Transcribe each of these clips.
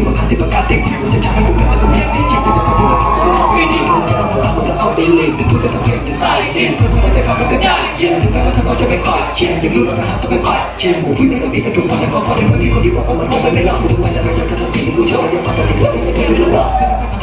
ที่ว่าขาดที่ประกาศเต็มที่มันจะช้าให้กูเป็นแต่กูแยกสิ่งที่จะทำที่จะทำกูทำไม่ดีกูจะทำกูทำมึงก็เอาตีเลยถึงกูจะทำเพลงอยู่ใต้ดินเพื่อมึงจะฟังมันก็ได้ยินถึงแม้ว่าทำเราจะไม่ค่อยชินยังรู้ว่าปัญหาต้องค่อยๆชินกูฟิตไม่ต้องดีแต่ถูกพันแล้วก็พอที่มึงมีคนที่บอกว่ามันคงไม่รอดกูทุกวันแล้วเราจะทำสิ่งที่กูชอบยังฟังแต่สิ่งที่ไม่ได้รู้หรอก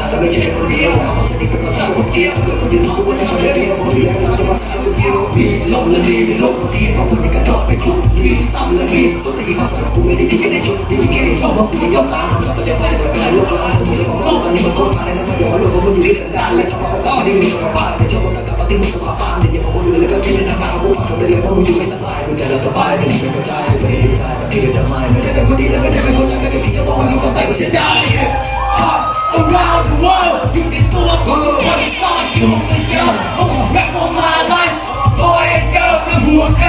แต่ไม่ใช่คนเดียวเอาความสนิทเป็นภาษาคนเดียวเกิดคนเดียวรู้ว่าจะทำได้เดียวพอมีแล้วเราจะมาสร้าคนเดียวมีลมและมีลมบางทีบางคนยังกระโดดไปคลุกมีซ้ำและมีสุดแต่อีกบางส่วนกูไม่ได้อยู่แค่ในชุดนี่มีแค่ ในท้องว่ากูจะยอมตามแล้วก็จะไปได้ไปได้ลูกหลานกูจะมองว่าตอนนี้มันโคตรมาแล้วนะมันอย่ามาลูกของมึงอยู่ที่สันดานและคำว่าเขาก้าวนี่มีสุขภาพแต่ชอบตะกับปฏิมุสภาพแต่อย่ามาคนอื่นแล้วก็ที่ไม่ทำมากูฟังเขาได้เลยว่ามึงอยู่ไม่สบายกูใจเราต่อไปแต่ไม่เข้าใจไม่ได้ดีใจแบบนี้ก็จะไม่ไม่ได้เป็นคนดีและไม่ได้เป็นคนรักก็คิดจะบอกว่ามันก็ไปกูเสียดาย around the world อยู่ในตัวของทุกคนที่ซ่อนอยู่ไม่เจ Rap for my life Boy and girl ทั้งหัวใค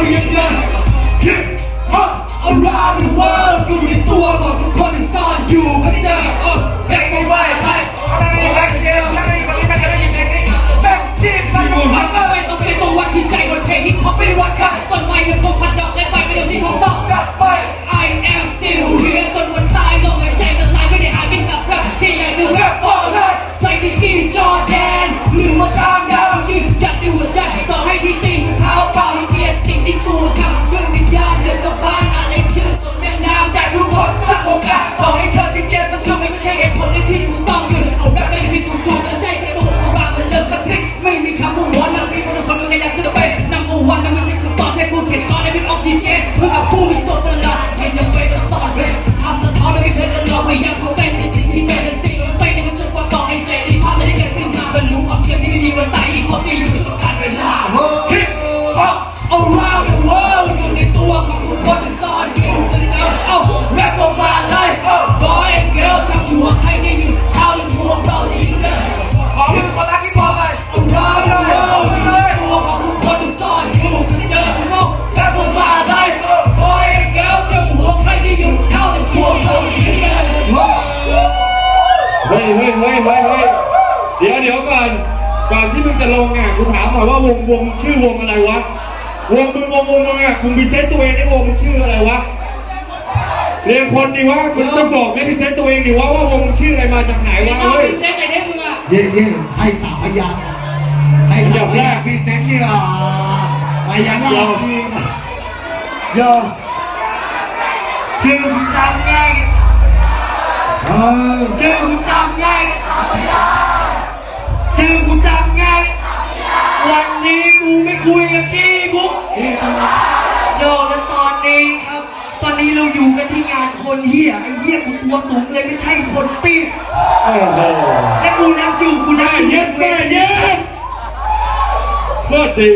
พวกเรายังเดิน Hip Hop around the world ก่อนที่มึงจะลงอะกูถามหน่อยว่าวงวงชื่อวงอะไรวะ วงมึงวงวงมึงอะมึงพิเศษตัวเองในวงมึงชื่ออะไรวะเรียงคนดิวะมึงต้องบอกไม่พิเศษตัวเองดิวะว่าวงมึงชื่ออะไรมาจากไหนวะเอาเฮ้พยรีเซนต์หน่อยได้มึงอะเย่เย่ให้สามพยางค์ให้สามพยางค์พรีเซนต์นี่ล่ะพยางค์แรกที่โยชื่อคุณจำไงเออชื่อคุณจำไงชื่อ อนนี้เราอยู่กันที่งานคนเฮียไอ้เฮียกูตัวสูงเลยไม่ใช่คนตีบโอ้โหและกูแรปอยู่กูแรแม่ปอยู่เย็ดแม่เย็ดโคตรดี